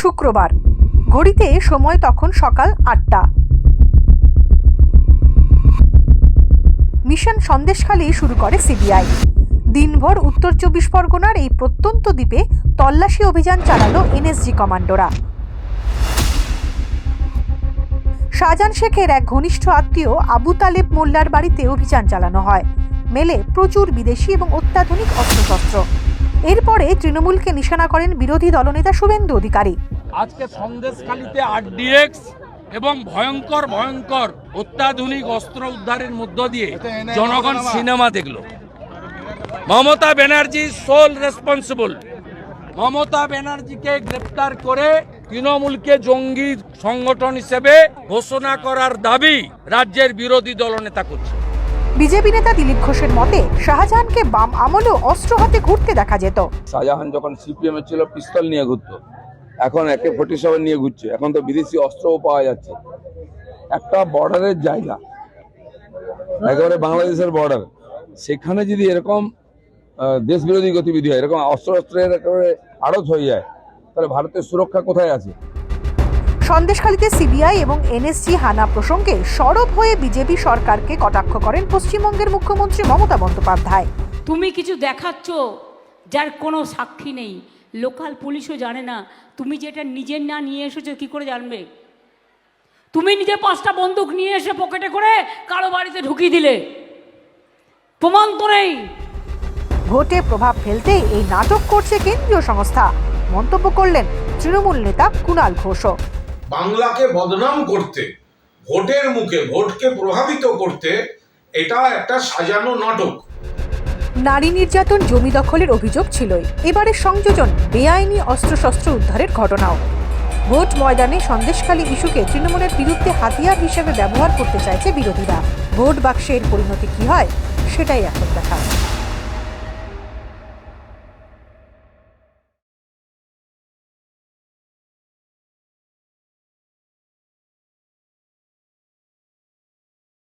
শুক্রবার। ঘড়িতে সময় তখন সকাল আটটা। মিশন সন্দেশখালী শুরু করে সিবিআই। দিনভর উত্তর চব্বিশ পরগনার এই প্রত্যন্ত দ্বীপে তল্লাশি অভিযান চালালো এনএসজি কমান্ডোরা। শাহজাহান শেখের এক ঘনিষ্ঠ আত্মীয় আবু তালেব মোল্লার বাড়িতে অভিযান চালানো হয়। মেলে প্রচুর বিদেশি এবং অত্যাধুনিক অস্ত্রশস্ত্র। এরপরে তৃণমূলকে নিশানা করেন বিরোধী দলনেতা শুভেন্দু অধিকারী। আজকে সন্দেশখালিতে আরডিএক্স এবং ভয়ঙ্কর ভয়ঙ্কর অত্যাধুনিক অস্ত্র উদ্ধারের মধ্য দিয়ে জনগণ সিনেমা। দেখল। মমতা ব্যানার্জি সোল রেসপন্সিবল মমতা ব্যানার্জিকে গ্রেপ্তার করে তৃণমূলকে জঙ্গি সংগঠন হিসেবে ঘোষণা করার দাবি রাজ্যের বিরোধী দলনেতা করছে। বিজেপি নেতা দিলীপ ঘোষের মতে, শাহজাহানকে বাম আমলেও অস্ত্র হাতে ঘুরতে দেখা যেত। শাহজাহান যখন সিপিএম এ ছিল, পিস্তল নিয়ে ঘুরতো। এখন একে ফোর্টি সেভেন নিয়ে ঘুরছে। এখন তো বিদেশি অস্ত্রও পাওয়া যাচ্ছে। একটা বর্ডারের জায়গা, একেবারে বাংলাদেশের বর্ডার, সেখানে যদি এরকম দেশ বিরোধী গতিবিধি হয়, এরকম অস্ত্র অস্ত্রের একেবারে আড়ত হয়ে যায়, তাহলে ভারতের সুরক্ষা কোথায় আছে? সন্দেশখালীতে সিবিআই এবং এনএসজি হানা প্রসঙ্গে সরব হয়ে বিজেপি সরকারকে কটাক্ষ করেন পশ্চিমবঙ্গের মুখ্যমন্ত্রী মমতা বন্দ্যোপাধ্যায়। তুমি কিছু দেখাচ্ছ যার কোনো সাক্ষী নেই। লোকাল পুলিশও জানে না। তুমি যেটা নিজের না নিয়ে এসেছ কি করে জানবে? তুমি নিজে পাঁচটা বন্দুক নিয়ে এসে পকেটে করে কারও বাড়িতে ঢুকিয়ে দিলে। প্রমাণ তো নেই। ভোটে প্রভাব ফেলতে এই নাটক করছে কেন্দ্রীয় সংস্থা। মন্তব্য করলেন তৃণমূল নেতা কুণাল ঘোষও। বাংলাকে বদনাম করতে, ভোটের মুখে ভোটকে প্রভাবিত করতে এটা একটা সাজানো নাটক। নারী নির্যাতন জমি দখলের অভিযোগ ছিলই। এবারে সংযোজন বেআইনি অস্ত্রশস্ত্র উদ্ধারের ঘটনাও। ভোট ময়দানে সন্দেশখালী ইস্যুকে তৃণমূলের বিরুদ্ধে হাতিয়ার হিসেবে ব্যবহার করতে চাইছে বিরোধীরা। ভোট বাক্সের পরিণতি কি হয়, সেটাই এখন দেখা